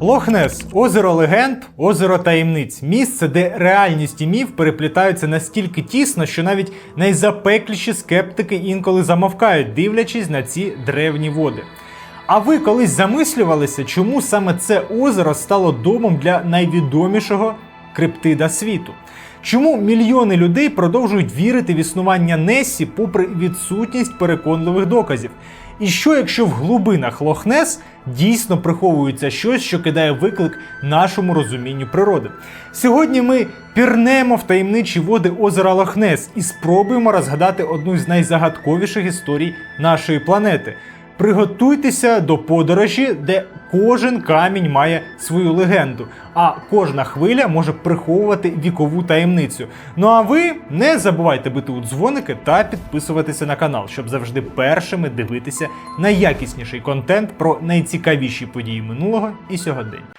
Лохнес озеро легенд, озеро таємниць, місце, де реальність і міф переплітаються настільки тісно, що навіть найзапекліші скептики інколи замовкають, дивлячись на ці древні води. А ви колись замислювалися, чому саме це озеро стало домом для найвідомішого криптида світу? Чому мільйони людей продовжують вірити в існування Несі попри відсутність переконливих доказів? І що якщо в глибинах Лохнес дійсно приховується щось, що кидає виклик нашому розумінню природи? Сьогодні ми пірнемо в таємничі води озера Лохнес і спробуємо розгадати одну з найзагадковіших історій нашої планети. Приготуйтеся до подорожі, де кожен камінь має свою легенду, а кожна хвиля може приховувати вікову таємницю. Ну а ви не забувайте бити у дзвоники та підписуватися на канал, щоб завжди першими дивитися найякісніший контент про найцікавіші події минулого і сьогодення.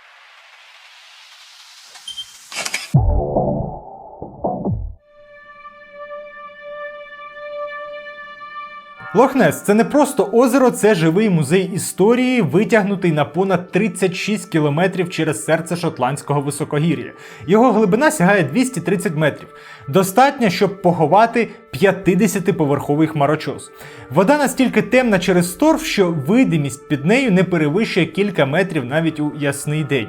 Лохнес це не просто озеро, це живий музей історії, витягнутий на понад 36 кілометрів через серце шотландського високогір'я. Його глибина сягає 230 метрів. Достатньо, щоб поховати 50-поверховий хмарочос. Вода настільки темна через торф, що видимість під нею не перевищує кілька метрів навіть у ясний день.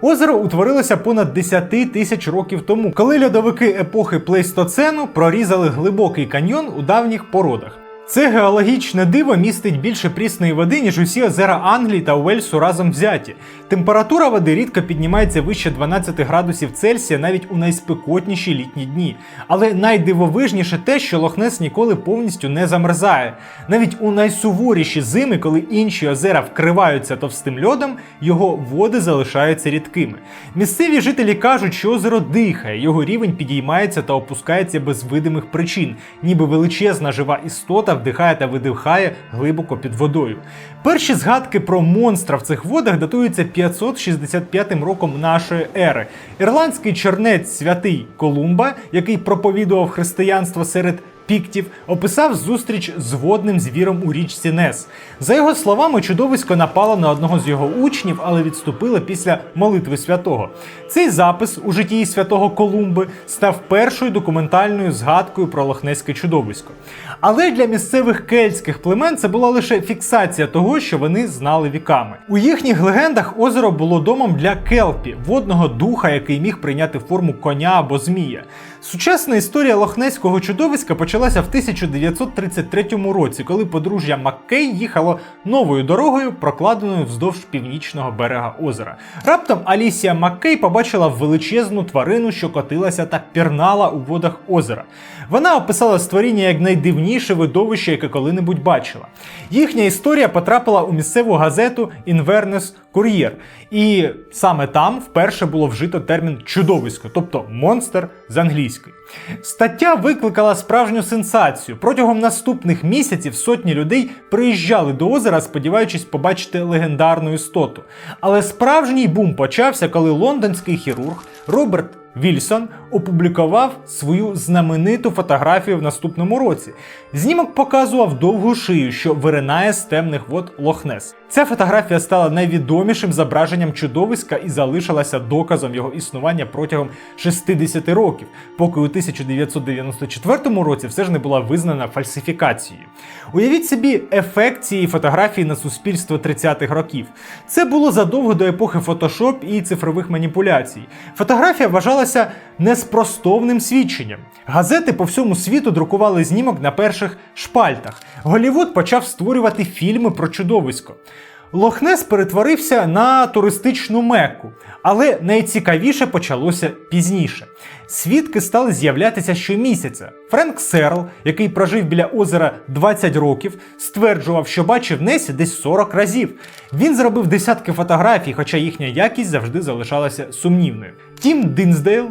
Озеро утворилося понад 10 тисяч років тому, коли льодовики епохи плейстоцену прорізали глибокий каньйон у давніх породах. Це геологічне диво містить більше прісної води, ніж усі озера Англії та Уельсу разом взяті. Температура води рідко піднімається вище 12 градусів Цельсія навіть у найспекотніші літні дні. Але найдивовижніше те, що Лохнес ніколи повністю не замерзає. Навіть у найсуворіші зими, коли інші озера вкриваються товстим льодом, його води залишаються рідкими. Місцеві жителі кажуть, що озеро дихає, його рівень підіймається та опускається без видимих причин, ніби величезна жива істота вдихає та видихає глибоко під водою. Перші згадки про монстра в цих водах датуються 565 роком нашої ери. Ірландський чернець святий Колумба, який проповідував християнство серед піктів, описав зустріч з водним звіром у річці Нес. За його словами, чудовисько напало на одного з його учнів, але відступило після молитви святого. Цей запис у житті святого Колумби став першою документальною згадкою про лохнеське чудовисько. Але для місцевих кельтських племен це була лише фіксація того, що вони знали віками. У їхніх легендах озеро було домом для келпі, водного духа, який міг прийняти форму коня або змія. Сучасна історія лохнеського чудовиська почалася в 1933 році, коли подружжя Маккей їхало новою дорогою, прокладеною вздовж північного берега озера. Раптом Алісія Маккей побачила величезну тварину, що котилася та пірнала у водах озера. Вона описала створіння як найдивніше видовище, яке коли-небудь бачила. Їхня історія потрапила у місцеву газету Inverness Courier. І саме там вперше було вжито термін чудовисько, тобто монстр з англійської. Стаття викликала справжню сенсацію. Протягом наступних місяців сотні людей приїжджали до озера, сподіваючись побачити легендарну істоту. Але справжній бум почався, коли лондонський хірург Роберт Вільсон опублікував свою знамениту фотографію в наступному році. Знімок показував довгу шию, що виринає з темних вод Лохнес. Ця фотографія стала найвідомішим зображенням чудовиська і залишилася доказом його існування протягом 60 років, поки у 1994 році все ж не була визнана фальсифікацією. Уявіть собі ефект цієї фотографії на суспільство 30-х років. Це було задовго до епохи фотошоп і цифрових маніпуляцій. Фотографія вважалася неспростовним свідченням. Газети по всьому світу друкували знімок на перших шпальтах. Голівуд почав створювати фільми про чудовисько. Лохнес перетворився на туристичну мекку, але найцікавіше почалося пізніше. Свідки стали з'являтися щомісяця. Френк Серл, який прожив біля озера 20 років, стверджував, що бачив Несі десь 40 разів. Він зробив десятки фотографій, хоча їхня якість завжди залишалася сумнівною. Тім Динсдейл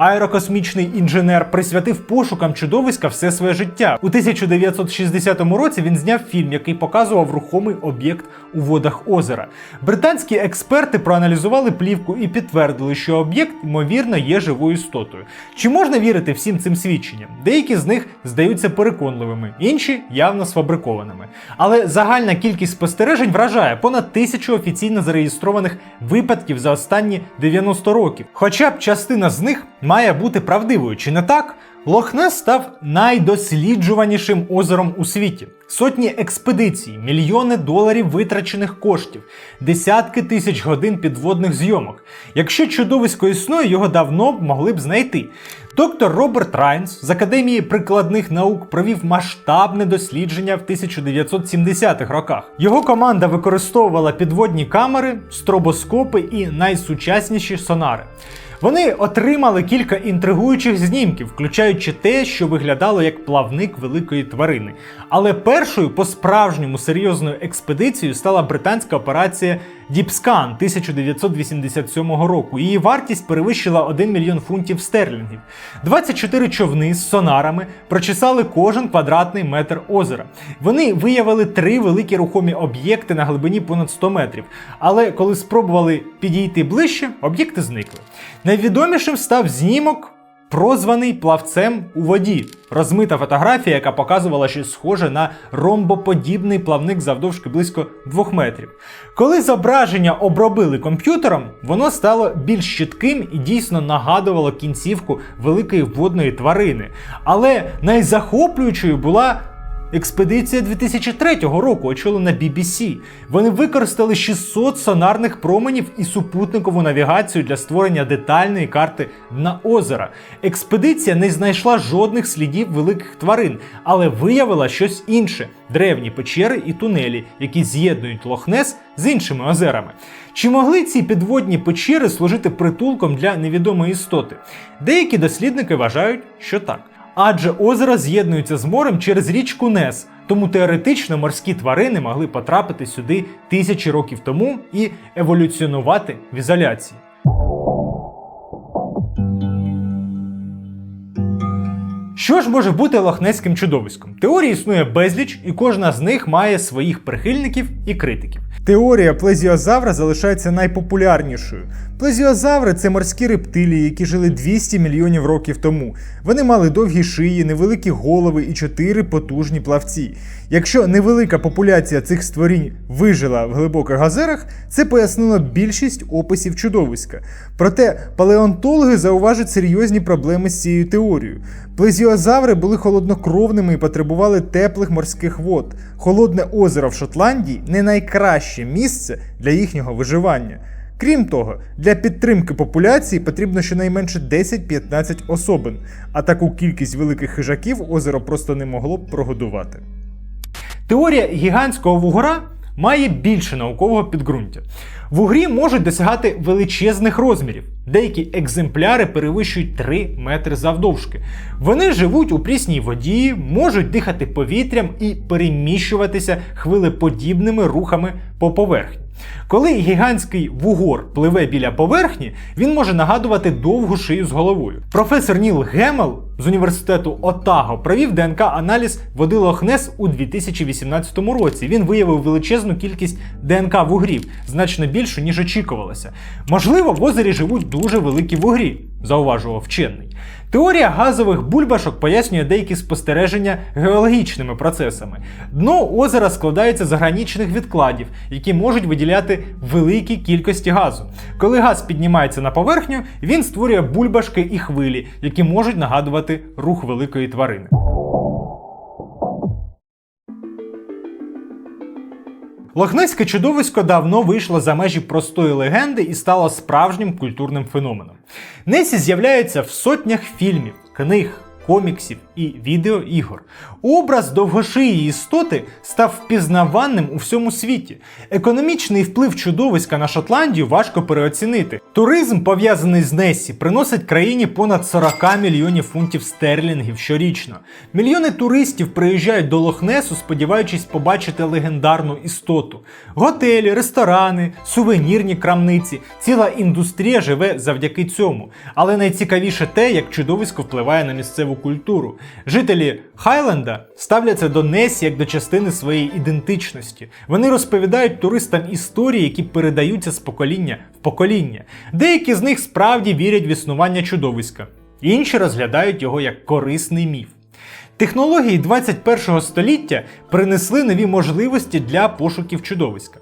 аерокосмічний інженер, присвятив пошукам чудовиська все своє життя. У 1960 році він зняв фільм, який показував рухомий об'єкт у водах озера. Британські експерти проаналізували плівку і підтвердили, що об'єкт, ймовірно, є живою істотою. Чи можна вірити всім цим свідченням? Деякі з них здаються переконливими, інші явно сфабрикованими. Але загальна кількість спостережень вражає понад тисячу офіційно зареєстрованих випадків за останні 90 років. Хоча б частина з них має бути правдивою, чи не так? Лохнес став найдосліджуванішим озером у світі. Сотні експедицій, мільйони доларів витрачених коштів, десятки тисяч годин підводних зйомок. Якщо чудовисько існує, його давно б могли б знайти. Доктор Роберт Райнс з Академії прикладних наук провів масштабне дослідження в 1970-х роках. Його команда використовувала підводні камери, стробоскопи і найсучасніші сонари. Вони отримали кілька інтригуючих знімків, включаючи те, що виглядало як плавник великої тварини. Але першою по справжньому серйозною експедицією стала британська операція Діпскан 1987 року. Її вартість перевищила 1 мільйон фунтів стерлінгів. 24 човни з сонарами прочесали кожен квадратний метр озера. Вони виявили три великі рухомі об'єкти на глибині понад 100 метрів. Але коли спробували підійти ближче, об'єкти зникли. Найвідомішим став знімок. Прозваний плавцем у воді. Розмита фотографія, яка показувала щось схоже на ромбоподібний плавник завдовжки близько 2 метрів. Коли зображення обробили комп'ютером, воно стало більш чітким і дійсно нагадувало кінцівку великої водної тварини. Але найзахоплюючою була Експедиція 2003 року очолена BBC. Вони використали 600 сонарних променів і супутникову навігацію для створення детальної карти дна озера. Експедиція не знайшла жодних слідів великих тварин, але виявила щось інше: древні печери і тунелі, які з'єднують Лохнес з іншими озерами. Чи могли ці підводні печери служити притулком для невідомої істоти? Деякі дослідники вважають, що так адже озеро з'єднується з морем через річку Нес, тому теоретично морські тварини могли потрапити сюди тисячі років тому і еволюціонувати в ізоляції. Що ж може бути лохнеським чудовиськом? Теорій існує безліч, і кожна з них має своїх прихильників і критиків. Теорія плезіозавра залишається найпопулярнішою. Плезіозаври це морські рептилії, які жили 200 мільйонів років тому. Вони мали довгі шиї, невеликі голови і чотири потужні плавці. Якщо невелика популяція цих створінь вижила в глибоких озерах, це пояснило більшість описів чудовиська. Проте палеонтологи зауважують серйозні проблеми з цією теорією. Плезіозаври були холоднокровними і потребували теплих морських вод. Холодне озеро в Шотландії не найкраще місце для їхнього виживання. Крім того, для підтримки популяції потрібно щонайменше 10-15 особин, а таку кількість великих хижаків озеро просто не могло б прогодувати. Теорія гігантського вугора має більше наукового підґрунтя. В угрі можуть досягати величезних розмірів. Деякі екземпляри перевищують 3 метри завдовжки. Вони живуть у прісній воді, можуть дихати повітрям і переміщуватися хвилеподібними рухами по поверхні. Коли гігантський вугор пливе біля поверхні, він може нагадувати довгу шию з головою. Професор Ніл Гемел з університету Отаго провів ДНК-аналіз води Лохнес у 2018 році. Він виявив величезну кількість ДНК вугрів, значно більшу, ніж очікувалося. Можливо, в озері живуть дуже великі вугрі, зауважував вчений. Теорія газових бульбашок пояснює деякі спостереження геологічними процесами. Дно озера складається з гранічних відкладів, які можуть виділяти великі кількості газу. Коли газ піднімається на поверхню, він створює бульбашки і хвилі, які можуть нагадувати рух великої тварини. Лохнеське чудовисько давно вийшло за межі простої легенди і стало справжнім культурним феноменом. Несі з'являється в сотнях фільмів, книг, коміксів і відеоігор. Образ довгошиї істоти став впізнаваним у всьому світі. Економічний вплив чудовиська на Шотландію важко переоцінити. Туризм, пов'язаний з Несі, приносить країні понад 40 мільйонів фунтів стерлінгів щорічно. Мільйони туристів приїжджають до Лохнесу, сподіваючись побачити легендарну істоту. Готелі, ресторани, сувенірні крамниці, ціла індустрія живе завдяки цьому. Але найцікавіше те, як чудовисько впливає на місцеву культуру. Жителі Хайленда ставляться до Несі як до частини своєї ідентичності. Вони розповідають туристам історії, які передаються з покоління в покоління. Деякі з них справді вірять в існування чудовиська, інші розглядають його як корисний міф. Технології 21 століття принесли нові можливості для пошуків чудовиська.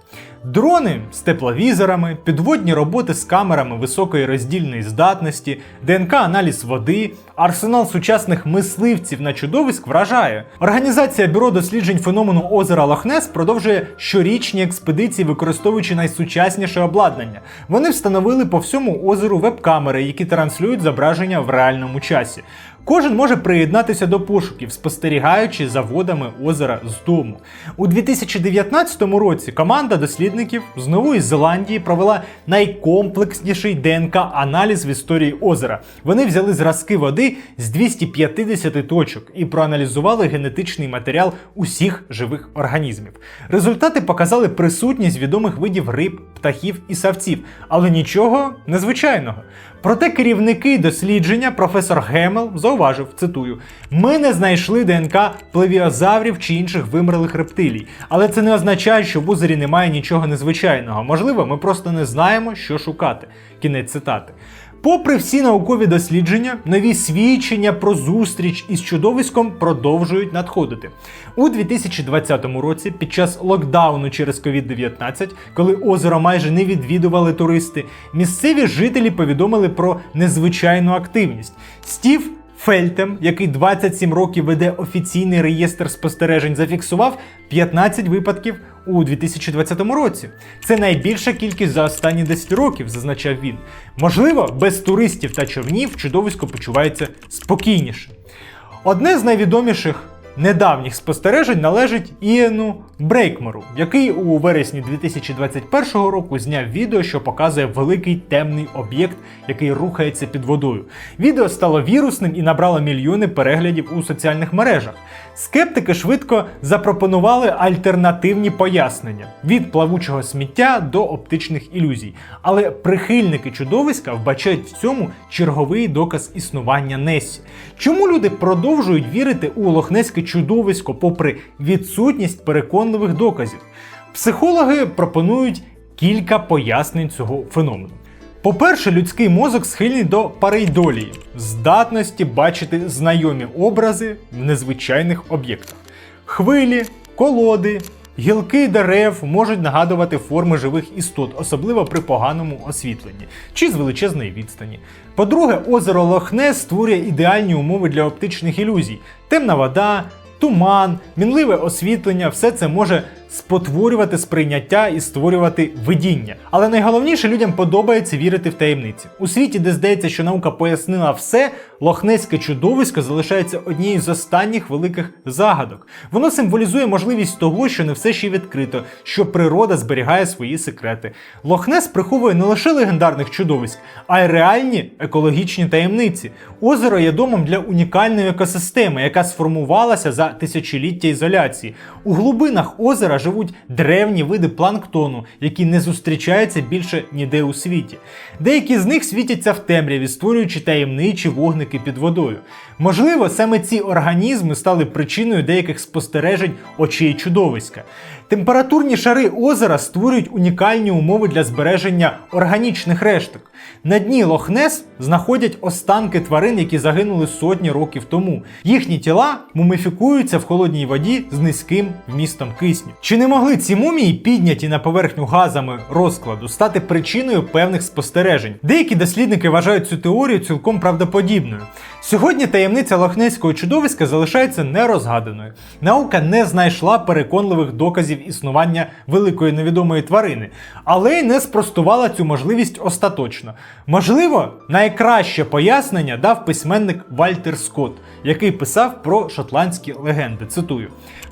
Дрони з тепловізорами, підводні роботи з камерами високої роздільної здатності, ДНК-аналіз води, арсенал сучасних мисливців на чудовиськ вражає. Організація бюро досліджень феномену озера Лохнес продовжує щорічні експедиції, використовуючи найсучасніше обладнання. Вони встановили по всьому озеру веб-камери, які транслюють зображення в реальному часі. Кожен може приєднатися до пошуків, спостерігаючи за водами озера з дому. У 2019 році команда дослідників з Нової Зеландії провела найкомплексніший ДНК-аналіз в історії озера. Вони взяли зразки води з 250 точок і проаналізували генетичний матеріал усіх живих організмів. Результати показали присутність відомих видів риб, птахів і савців, але нічого незвичайного. Проте керівники дослідження, професор Гемел, зауважив, цитую: ми не знайшли ДНК плевіозаврів чи інших вимерлих рептилій, але це не означає, що в озері немає нічого незвичайного. Можливо, ми просто не знаємо, що шукати. Кінець цитати. Попри всі наукові дослідження, нові свідчення про зустріч із чудовиськом продовжують надходити. У 2020 році, під час локдауну через COVID-19, коли озеро майже не відвідували туристи, місцеві жителі повідомили про незвичайну активність. Стів Фельтем, який 27 років веде офіційний реєстр спостережень, зафіксував 15 випадків у 2020 році. Це найбільша кількість за останні 10 років, зазначав він. Можливо, без туристів та човнів чудовисько почувається спокійніше. Одне з найвідоміших недавніх спостережень належить Іену Брейкмору, який у вересні 2021 року зняв відео, що показує великий темний об'єкт, який рухається під водою. Відео стало вірусним і набрало мільйони переглядів у соціальних мережах. Скептики швидко запропонували альтернативні пояснення від плавучого сміття до оптичних ілюзій. Але прихильники чудовиська вбачають в цьому черговий доказ існування Несі. Чому люди продовжують вірити у лохнеське чудовисько, попри відсутність переконливих доказів? Психологи пропонують кілька пояснень цього феномену. По-перше, людський мозок схильний до парейдолії, здатності бачити знайомі образи в незвичайних об'єктах. Хвилі, колоди, гілки дерев можуть нагадувати форми живих істот, особливо при поганому освітленні чи з величезної відстані. По-друге, озеро Лохнес створює ідеальні умови для оптичних ілюзій: темна вода, туман, мінливе освітлення все це може спотворювати сприйняття і створювати видіння. Але найголовніше людям подобається вірити в таємниці. У світі, де здається, що наука пояснила все, лохнеське чудовисько залишається однією з останніх великих загадок. Воно символізує можливість того, що не все ще відкрито, що природа зберігає свої секрети. Лохнес приховує не лише легендарних чудовиськ, а й реальні екологічні таємниці. Озеро є домом для унікальної екосистеми, яка сформувалася за тисячоліття ізоляції. У глибинах озера живуть древні види планктону, які не зустрічаються більше ніде у світі. Деякі з них світяться в темряві, створюючи таємничі вогники під водою. Можливо, саме ці організми стали причиною деяких спостережень очей чудовиська. Температурні шари озера створюють унікальні умови для збереження органічних решток. На дні Лохнес знаходять останки тварин, які загинули сотні років тому. Їхні тіла муміфікуються в холодній воді з низьким вмістом кисню. Чи не могли ці мумії, підняті на поверхню газами розкладу, стати причиною певних спостережень? Деякі дослідники вважають цю теорію цілком правдоподібною. Сьогодні таємниця лохнеського чудовиська залишається нерозгаданою. Наука не знайшла переконливих доказів існування великої невідомої тварини, але й не спростувала цю можливість остаточно. Можливо, найкраще пояснення дав письменник Вальтер Скотт, який писав про шотландські легенди. Цитую: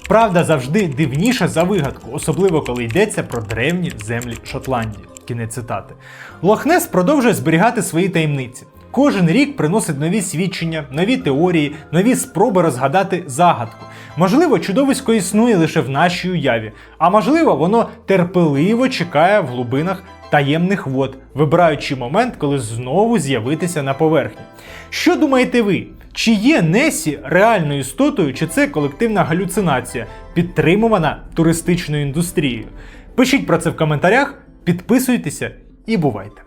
Правда завжди дивніша за вигадку, особливо коли йдеться про древні землі Шотландії. Кінець цитати. Лохнес продовжує зберігати свої таємниці. Кожен рік приносить нові свідчення, нові теорії, нові спроби розгадати загадку. Можливо, чудовисько існує лише в нашій уяві, а можливо, воно терпеливо чекає в глибинах таємних вод, вибираючи момент, коли знову з'явитися на поверхні. Що думаєте ви? Чи є Несі реальною істотою, чи це колективна галюцинація, підтримувана туристичною індустрією? Пишіть про це в коментарях, підписуйтеся і бувайте!